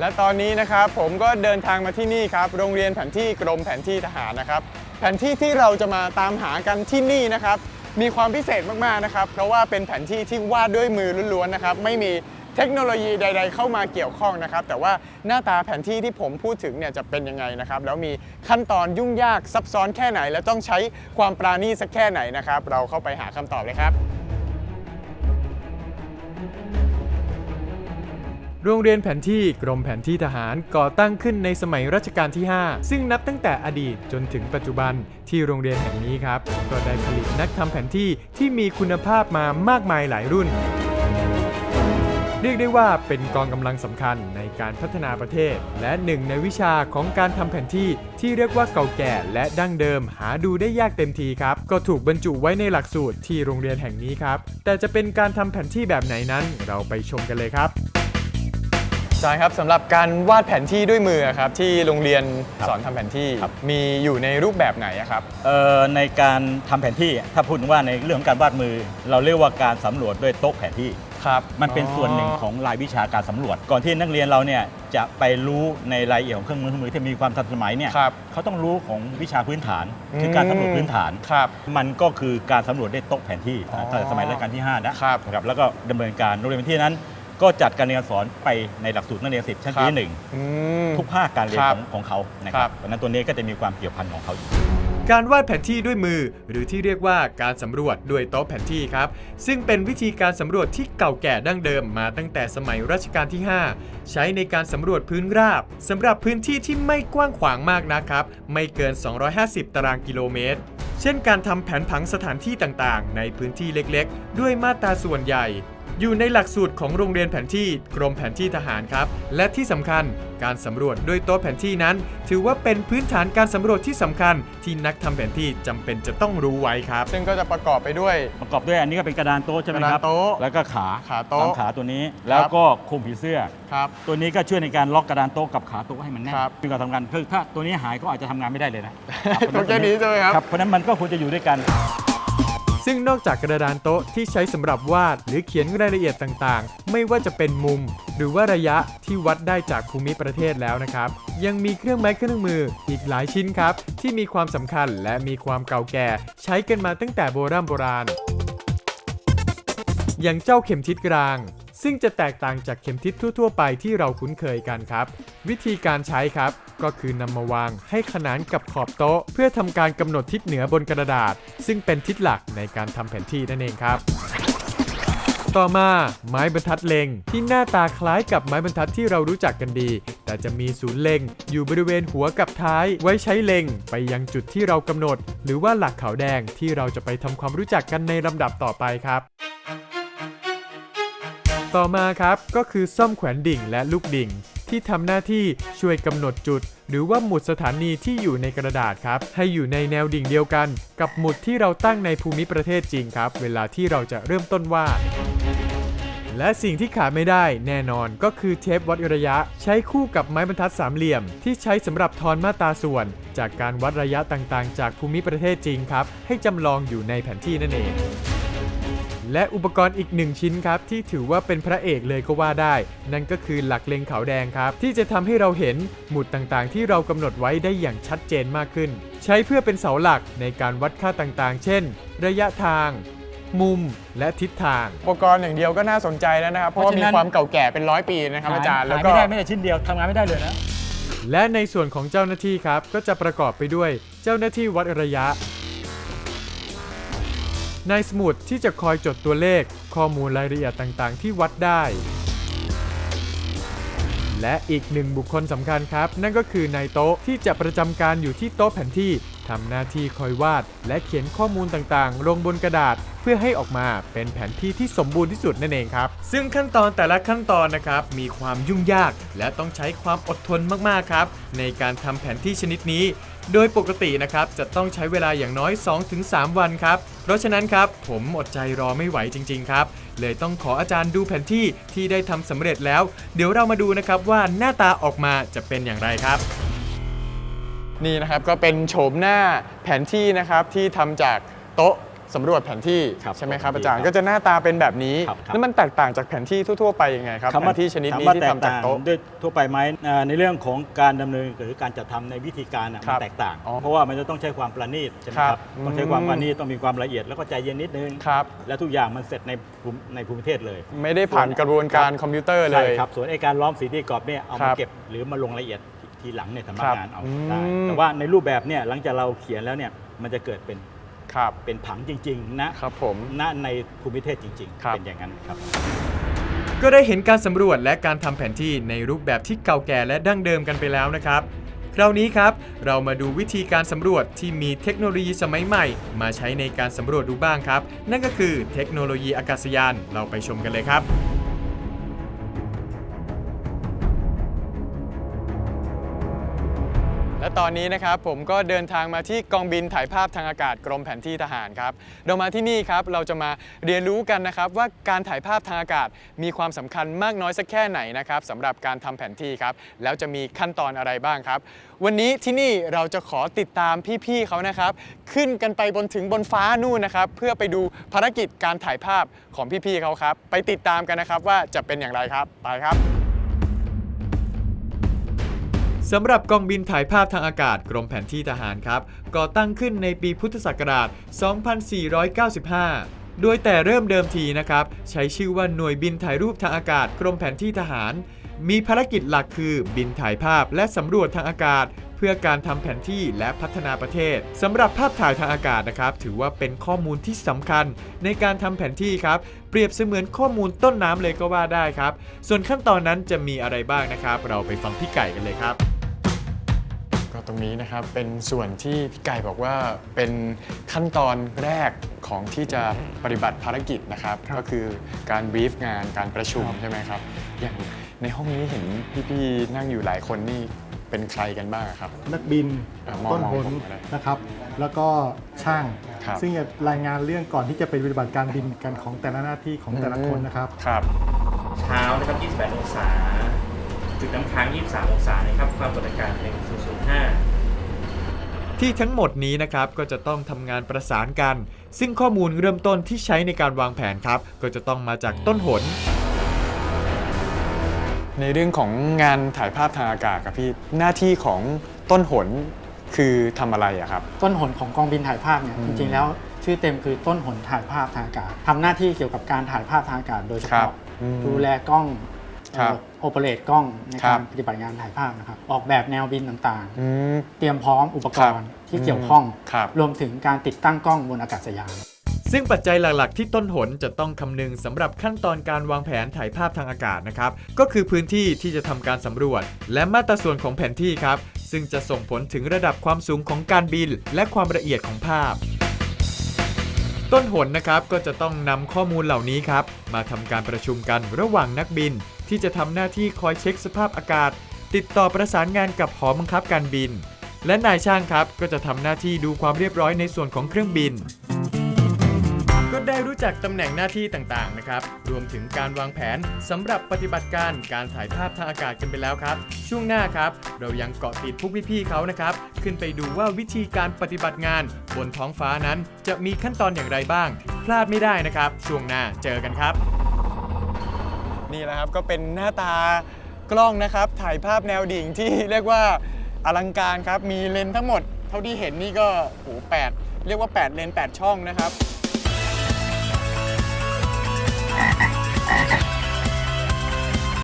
และตอนนี้นะครับผมก็เดินทางมาที่นี่ครับ โรงเรียนแผนที่กรมแผนที่ทหารนะครับ แผนที่ที่เราจะมาตามหากันที่นี่นะครับ มีความพิเศษมากๆนะครับ เพราะว่าเป็นแผนที่ที่วาดด้วยมือล้วนๆนะครับ ไม่มีเทคโนโลยีใด ๆ เข้ามาเกี่ยวข้องนะครับ แต่ว่าหน้าตาแผนที่ที่ผมพูดถึงเนี่ยจะเป็นยังไงนะครับ แล้วมีขั้นตอนยุ่งยากซับซ้อนแค่ไหน และต้องใช้ความปราณีตสักแค่ไหนนะครับ เราเข้าไปหาคำตอบเลยครับ โรงเรียนแผนที่กรมแผนที่ทหารก่อตั้งขึ้นในสมัยรัชกาลที่ 5 ซึ่งนับตั้งแต่อดีตจนถึงปัจจุบันที่โรงเรียนแห่งนี้ครับ ก็ได้ผลิตนักทำแผนที่ที่มีคุณภาพมามากมายหลายรุ่น เรียกได้ว่าเป็นกองกำลังสำคัญในการพัฒนาประเทศ และหนึ่งในวิชาของการทำแผนที่ที่เรียกว่าเก่าแก่และดั้งเดิมหาดูได้ยากเต็มทีครับ ก็ถูกบรรจุไว้ในหลักสูตรที่โรงเรียนแห่งนี้ครับ แต่จะเป็นการทำแผนที่แบบไหนนั้น เราไปชมกันเลยครับ จารย์ครับสำหรับการวาดแผนที่ด้วยมือครับที่โรงเรียนครับสอนทำแผนที่ครับมีอยู่ในรูปแบบไหนอะครับเอ่อในการทำแผนที่ถ้าพูดถึงว่าในเรื่องของการวาดมือ เราเรียกว่าการสำรวจด้วยโต๊ะแผนที่ครับมันเป็นส่วนหนึ่งของรายวิชาการสำรวจ ก่อนที่นักเรียนเราเนี่ยจะไปรู้ในรายละเอียดของเครื่องมือเครื่องมือที่มีความทันสมัยเนี่ยครับเขาต้องรู้ของวิชาพื้นฐาน คือการสำรวจพื้นฐานครับมันก็คือการสำรวจด้วยโต๊ะแผนที่อ๋อตั้งแต่สมัยรัชกาลที่5นะครับครับแล้วก็ดำเนินการโรงเรียนแผนที่นั้น ก็จัดการเรียนการสอนไปในหลักสูตรนักเรียนสิบชั้นปีที่หนึ่งอืม ทุกภาคการเรียนครัขบองของเขานะคครัรับบ เพราะฉะนั้นตัวนี้ก็จะมีความเกี่ยวพันของเขาอยู่ การวาดแผนที่ด้วยมือ หรือที่เรียกว่าการสำรวจด้วยโต๊ะแผนที่ครับ ซึ่งเป็นวิธีการสำรวจที่เก่าแก่ดั้งเดิมมาตั้งแต่สมัยรัชกาลที่ 5 ใช้ในการสำรวจพื้นราบสำหรับพื้นที่ที่ไม่กว้างขวางมากนะครับ ไม่เกิน 250 ตารางกิโลเมตร เช่นการทำแผนผังสถานที่ต่างๆ ในพื้นที่เล็กๆ ด้วยมาตราส่วนใหญ่ อยู่ในหลักสูตรของโรงเรียนแผนที่กรมแผนที่ทหารครับ และที่สำคัญการสำรวจด้วยโต๊ะแผนที่นั้น ถือว่าเป็นพื้นฐานการสำรวจที่สำคัญ ที่นักทำแผนที่จำเป็นจะต้องรู้ไว้ครับ ซึ่งก็จะประกอบไปด้วยประกอบด้วยอันนี้ก็เป็นกระดานโต๊ะใช่ไหมกระคดารันบโต๊ะแล้วก็ขาขาโต๊ะสามขาตัวนี้ แล้วก็คุมผีเสื้อครับตัวนี้ก็ช่วยในการล็อกกระดานโต๊ะกับขาโต๊ะให้มันแน่นครับมีการทำงานคือถ้าตัวนี้หายก็อาจจะทำงานไม่ได้เลยนะตัวแค่นี้ใช่ไหมครับครับเพราะฉะนั้นมันก็ควรจะอยู่ด้วยกัน ซึ่งนอกจากกระดานโต๊ะที่ใช้สำหรับวาด หรือเขียนรายละเอียดต่างๆ ไม่ว่าจะเป็นมุม หรือว่าระยะที่วัดได้จากภูมิประเทศแล้วนะครับ ยังมีเครื่องไม้เครื่องมืออีกหลายชิ้นครับ ที่มีความสำคัญและมีความเก่าแก่ ใช้กันมาตั้งแต่โบราณโบราณ อย่างเจ้าเข็มทิศกลาง ซึ่งจะแตกต่างจากเข็มทิศทั่ว ๆ ไปที่เราคุ้นเคยกันครับ วิธีการใช้ครับก็คือนำมาวางให้ขนานกับขอบโต๊ะ เพื่อทำการกำหนดทิศเหนือบนกระดาษ ซึ่งเป็นทิศหลักในการทำแผนที่นั่นเองครับต่อมาไม้บรรทัดเล็ง ที่หน้าตาคล้ายกับไม้บรรทัดที่เรารู้จักกันดี แต่จะมีศูนย์เล็ง อยู่บริเวณหัวกับท้าย ไว้ใช้เล็ง ไปยังจุดที่เรากำหนด หรือว่าหลักขาวแดงที่เราจะไปทำความรู้จักกันในลำดับต่อไปครับ ต่อมาครับก็คือซ่อมแขวนดิ่งและลูกดิ่ง ที่ทำหน้าที่ช่วยกำหนดจุด หรือว่าหมุดสถานีที่อยู่ในกระดาษครับ ให้อยู่ในแนวดิ่งเดียวกัน กับหมุดที่เราตั้งในภูมิประเทศจริงครับ เวลาที่เราจะเริ่มต้นวาดและสิ่งที่ขาดไม่ได้แน่นอนก็คือเทปวัดระยะ ใช้คู่กับไม้บรรทัดสามเหลี่ยม ที่ใช้สำหรับทอนมาตราส่วน จากการวัดระยะต่างๆ จากภูมิประเทศจริงครับ ให้จำลองอยู่ในแผนที่นั่นเอง และอุปกรณ์อีกหนึ่งชิ้นครับ ที่ถือว่าเป็นพระเอกเลยก็ว่าได้ นั่นก็คือหลักเล็งขาวแดงครับ ที่จะทำให้เราเห็นหมุดต่างๆ ที่เรากำหนดไว้ได้อย่างชัดเจนมากขึ้น ใช้เพื่อเป็นเสาหลักในการวัดค่าต่างๆ เช่น ระยะทาง มุมและทิศทาง อุปกรณ์อย่างเดียวก็น่าสนใจแล้วนะครับเพราะว่าเพราะมีฉะนั้นความเก่าแก่เป็นร้อยปีนะครับอาจารย์แล้วหก็ไม่ได้ไม่ได้ชิ้นเดียวทำงานไม่ได้เลยนะและในส่วนของเจ้าหน้าที่ครับก็จะประกอบไปด้วย เจ้าหน้าที่วัดระยะ นายสมุดที่จะคอยจดตัวเลขข้อมูลรายละเอียดต่างๆ ที่วัดได้ และอีกหนึ่งบุคคลสำคัญครับ นั่นก็คือนายโต๊ะที่จะประจำการอยู่ที่โต๊ะแผนที่ทำหน้าที่คอยวาด และเขียนข้อมูลต่างๆ ลงบนกระดาษเพื่อให้ออกมาเป็นแผนที่ที่สมบูรณ์ที่สุดนั่นเองครับ ซึ่งขั้นตอนแต่ละขั้นตอนนะครับ มีความยุ่งยาก และต้องใช้ความอดทนมากๆครับ ในการทำแผนที่ชนิดนี้ โดยปกตินะครับจะต้องใช้เวลาอย่างน้อย 2-3 วันครับ เพราะฉะนั้นครับผมอดใจรอไม่ไหวจริง ๆ ครับ เลยต้องขออาจารย์ดูแผนที่ที่ได้ทำสำเร็จแล้ว เดี๋ยวเรามาดูนะครับว่าหน้าตาออกมาจะเป็นอย่างไรครับ นี่นะครับก็เป็นโฉมหน้าแผนที่นะครับที่ทำจากโต๊ะ สำรวจแผนที่ครับใช่ไหมครับครับอาจารย์ก็จะหน้าตาเป็นแบบนี้ครับครับ แล้วมันแตกต่างจากแผนที่ทั่ว ๆ ไปยังไงครับคำแผว่านที่ชนิดนี้ถามว่าที่แตกทำจากต่างโต๊ะ ด้วยทั่วไปไหมอ่าในเรื่องของการดำเนินหรือการจัดทำในวิธีการอะครัมันบแตกต่าง อ๋อเพราะว่ามันจะต้องใช้ความประณีตใช่ไหมครัครับบต้องใช้อืมความประณีตต้องมีความละเอียดแล้วก็ใจเย็นนิดนึง ครับ และทุกอย่างมันเสร็จในภูมิในภูมิประเทศเลยไม่ได้ผ่านกระบวนการคอมพิวเตอร์เลใช่ย ครับส่วนไอ้การล้อมสีที่กรอบเนี่ยเอาครัมาบเก็บหรือมาลงรายละเอียดทีหลังในสำนัคกรับงานเอาอืมได้แต่ว่าในรูปแบบเนี่ยหลังจากเราเขียนแล้วเนี่ยมันจะเกิดเป็น ครับเป็นผังจริงๆนะครับผมณในภูมิประเทศจริงครับๆเป็นอย่างนั้นครับ ก็ได้เห็นการสำรวจและการทำแผนที่ในรูปแบบที่เก่าแก่และดั้งเดิมกันไปแล้วนะครับ คราวนี้ครับ เรามาดูวิธีการสำรวจที่มีเทคโนโลยีสมัยใหม่ มาใช้ในการสำรวจดูบ้างครับ นั่นก็คือเทคโนโลยีอากาศยานเราไปชมกันเลยครับ และตอนนี้นะครับผมก็เดินทางมาที่กองบินถ่ายภาพทางอากาศกรมแผนที่ทหารครับเรามาที่นี่ครับเราจะมาเรียนรู้กันนะครับว่าการถ่ายภาพทางอากาศมีความสำคัญมากน้อยสักแค่ไหนนะครับสำหรับการทำแผนที่ครับแล้วจะมีขั้นตอนอะไรบ้างครับ วันนี้ที่นี่เราจะขอติดตามพี่ๆเขานะครับขึ้นกันไปบนถึงบนฟ้านู่นนะครับเพื่อไปดูภารกิจการถ่ายภาพของพี่ๆเขาครับไปติดตามกันนะครับว่าจะเป็นอย่างไรครับไปครับ สำหรับกองบินถ่ายภาพทางอากาศกรมแผนที่ทหารครับก่อตั้งขึ้นในปีพุทธศักราช 2495โดยแต่เริ่มเดิมทีนะครับ ใช้ชื่อว่าหน่วยบินถ่ายรูปทางอากาศกรมแผนที่ทหาร มีภารกิจหลักคือบินถ่ายภาพและสำรวจทางอากาศ เพื่อการทำแผนที่และพัฒนาประเทศสำหรับภาพถ่ายทางอากาศนะครับ ถือว่าเป็นข้อมูลที่สำคัญในการทำแผนที่ครับ เปรียบเสมือนข้อมูลต้นน้ำเลยก็ว่าได้ครับ ส่วนขั้นตอนนั้นจะมีอะไรบ้างนะครับ เราไปฟังพี่ไก่กันเลยครับ รงนี้นะครับ เป็นส่วนที่พี่ไก่บอกว่าเป็นขั้นตอนแรกของที่จะปฏิบัติภารกิจนะครับ ก็คือการบรีฟงานการประชุมใช่ไหมครับ อย่างในห้องนี้เห็นพี่ๆนั่งอยู่หลายคนนี่เป็นใครกันบ้างครับ นักบินเอ่อมองต้นหนมองผมก็ได้นะครับ แล้วก็ช่างครับซึ่งจะรายงานเรื่องก่อนที่จะไปปฏิบัติการบินกันของแต่ละหน้าที่ของแต่ละคนนะครับครับเช้านะครับ 28 องศา จุดน้ำค้าง 23 องศานะครับ ความกดอากาศ 1005 ที่ทั้งหมดนี้นะครับก็จะต้องทำงานประสานกัน ซึ่งข้อมูลเริ่มต้นที่ใช้ในการวางแผนครับ ก็จะต้องมาจากต้นหน ในเรื่องของงานถ่ายภาพทางอากาศครับพี่หน้าที่ของต้นหนคือทำอะไรอะครับ ต้นหนของกองบินถ่ายภาพเนี่ยอืมจริงๆแล้วชื่อเต็มคือต้นหนถ่ายภาพทางอากาศทำหน้าที่เกี่ยวกับการถ่ายภาพทางอากาศโดยเฉครับพาะอืมดูแลกล้อง ครับโอเปเรตกล้องในครักาบ รปฏิบัติงานถ่ายภาพนะครับออกแบบแนวบินต่างอืม ๆ เตรียมพร้อมอุปกครับรณ์ที่เกี่ยวข้อง ครับ รวมถึงการติดตั้งกล้องบนอากาศยาน ซึ่งปัจจัยหลัก ๆ ที่ต้นหนจะต้องคำนึงสำหรับขั้นตอนการวางแผนถ่ายภาพทางอากาศนะครับ ก็คือพื้นที่ที่จะทำการสำรวจ และมาตราส่วนของแผนที่ครับ ซึ่งจะส่งผลถึงระดับความสูงของการบิน และความละเอียดของภาพ ต้นหนนะครับก็จะต้องนำข้อมูลเหล่านี้ครับ มาทำการประชุมกันระหว่างนักบิน ที่จะทำหน้าที่คอยเช็คสภาพอากาศ ติดต่อประสานงานกับหอบังคับการบิน และนายช่างครับก็จะทำหน้าที่ดูความเรียบร้อยในส่วนของเครื่องบิน ก็ได้รู้จักตำแหน่งหน้าที่ต่างๆนะครับ รวมถึงการวางแผนสำหรับปฏิบัติการการถ่ายภาพทางอากาศกันไปแล้วครับ ช่วงหน้าครับ เรายังเกาะติดพวกพี่ๆเขานะครับ ขึ้นไปดูว่าวิธีการปฏิบัติงาน บนท้องฟ้านั้นจะมีขั้นตอนอย่างไรบ้าง พลาดไม่ได้นะครับ ช่วงหน้าเจอกันครับ นี่แหละครับก็เป็นหน้าตากล้องนะครับ ถ่ายภาพแนวดิ่งที่เรียกว่าอลังการครับ มีเลนส์ทั้งหมด เท่าที่เห็นนี่ก็โอ้โหแปดเรียกว่า 8 เลนส์8ช่องนะครับ